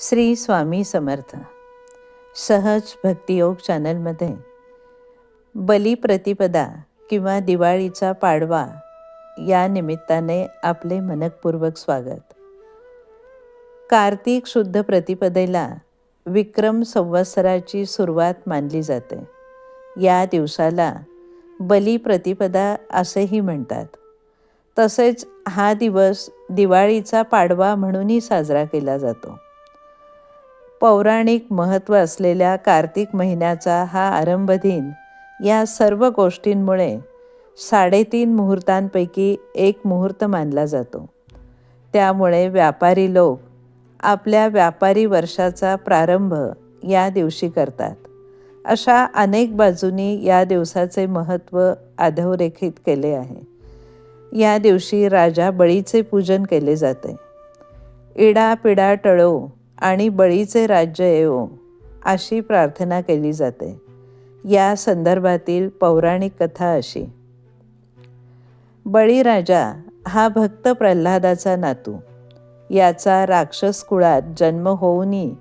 श्री स्वामी समर्थ. सहज भक्तियोग चॅनलमध्ये बलिप्रतिपदा किंवा दिवाळीचा पाडवा या निमित्ताने आपले मनकपूर्वक स्वागत. कार्तिक शुद्ध प्रतिपदेला विक्रम संवत्सराची सुरुवात मानली जाते. या दिवसाला बलिप्रतिपदा असेही म्हणतात. तसेच हा दिवस दिवाळीचा पाडवा म्हणूनही साजरा केला जातो. पौराणिक महत्त्व असलेल्या कार्तिक महिन्याचा हा आरंभ दिन या सर्व गोष्टींमुळे साडेतीन मुहूर्तांपैकी एक मुहूर्त मानला जातो. त्यामुळे व्यापारी लोक आपल्या व्यापारी वर्षाचा प्रारंभ या दिवशी करतात. अशा अनेक बाजूनी या दिवसाचे महत्त्व अधोरेखित केले आहे. या दिवशी राजा बळीचे पूजन केले जाते. इडा पिडा टळो आणि बळीचे राज्य येवो अशी प्रार्थना केली जाते. या संदर्भातील पौराणिक कथा अशी. बळीराजा हा भक्त प्रल्हादाचा नातू. याचा राक्षस कुळात जन्म होऊनही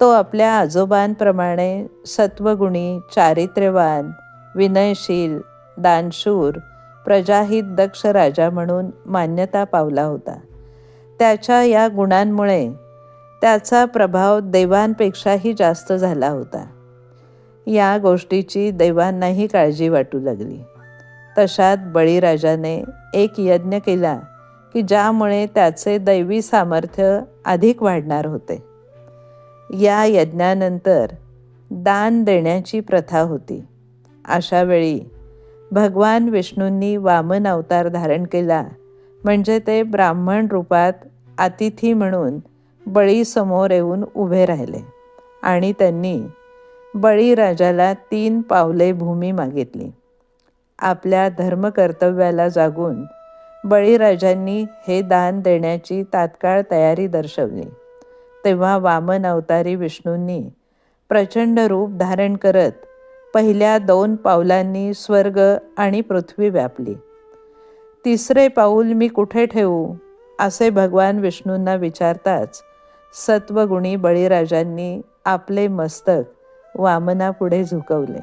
तो आपल्या आजोबांप्रमाणे सत्वगुणी चारित्र्यवान विनयशील दानशूर प्रजाहित दक्ष राजा म्हणून मान्यता पावला होता. त्याच्या या गुणांमुळे त्याचा प्रभाव देवांपेक्षाही जास्त झाला होता. या गोष्टीची देवांनाही काळजी वाटू लागली. तशात बळीराजाने एक यज्ञ केला की ज्यामुळे त्याचे दैवी सामर्थ्य अधिक वाढणार होते. या यज्ञानंतर दान देण्याची प्रथा होती. अशा वेळी भगवान विष्णूंनी वामन अवतार धारण केला. म्हणजे ते ब्राह्मण रूपात अतिथी म्हणून बळीसमोर येऊन उभे राहिले आणि त्यांनी बळीराजाला तीन पावले भूमी मागितली. आपल्या धर्मकर्तव्याला जागून बळीराजांनी हे दान देण्याची तात्काळ तयारी दर्शवली. तेव्हा वामन अवतारी विष्णूंनी प्रचंड रूप धारण करत पहिल्या दोन पावलांनी स्वर्ग आणि पृथ्वी व्यापली. तिसरे पाऊल मी कुठे ठेवू? असे भगवान विष्णूंना विचारताच सत्वगुणी बळीराजांनी आपले मस्तक वामनापुढे झुकवले.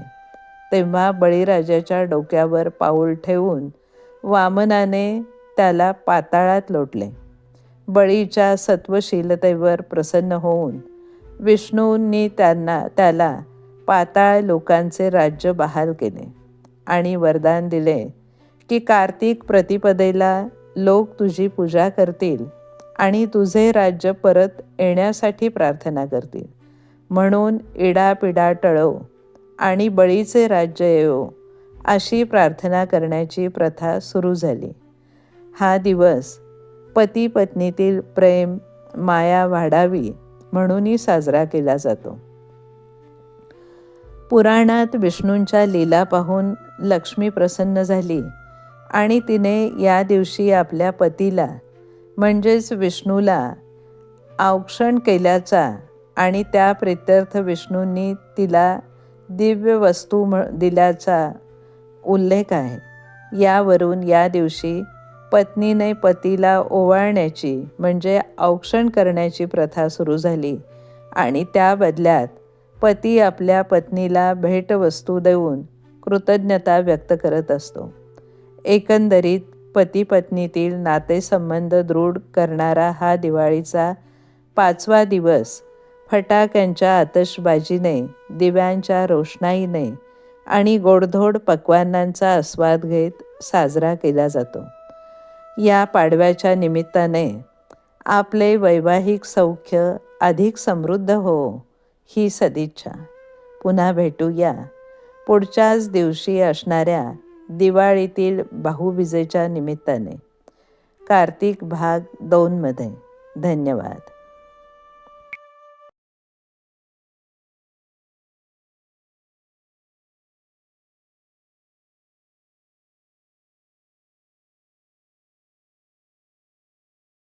तेव्हा बळीराजाच्या डोक्यावर पाऊल ठेवून वामनाने त्याला पाताळात लोटले. बळीच्या सत्वशीलतेवर प्रसन्न होऊन विष्णूंनी त्यांना त्याला पाताळ लोकांचे राज्य बहाल केले आणि वरदान दिले की कार्तिक प्रतिपदेला लोक तुझी पूजा करतील आणि तुझे राज्य परत येण्यासाठी प्रार्थना करतील. म्हणून इडापिडा टळव आणि बळीचे राज्य येवो अशी प्रार्थना करण्याची प्रथा सुरू झाली. हा दिवस पती पत्नीतील प्रेम माया वाढावी म्हणूनही साजरा केला जातो. पुराणात विष्णूंच्या लीला पाहून लक्ष्मी प्रसन्न झाली आणि तिने या दिवशी आपल्या पतीला म्हणजेच विष्णूला औक्षण केल्याचा आणि त्या प्रित्यर्थ विष्णूंनी तिला दिव्य वस्तू म्ह दिल्याचा उल्लेख आहे. यावरून या दिवशी पत्नीने पतीला ओवाळण्याची म्हणजे औक्षण करण्याची प्रथा सुरू झाली आणि त्या बदल्यात पती आपल्या पत्नीला भेटवस्तू देऊन कृतज्ञता व्यक्त करत असतो. एकंदरीत पती पत्नीतील नातेसंबंध दृढ करणारा हा दिवाळीचा पाचवा दिवस. फटाक्यांच्या आतषबाजीने दिव्यांच्या रोषणाईने आणि गोडधोड पक्वानांचा आस्वाद घेत साजरा केला जातो. या पाडव्याच्या निमित्ताने आपले वैवाहिक सौख्य अधिक समृद्ध हो ही सदिच्छा. पुन्हा भेटूया. पुढच्याच दिवशी असणाऱ्या दिवाळीतील भाऊबीजेच्या निमित्ताने. कार्तिक भाग दोनमध्ये. धन्यवाद.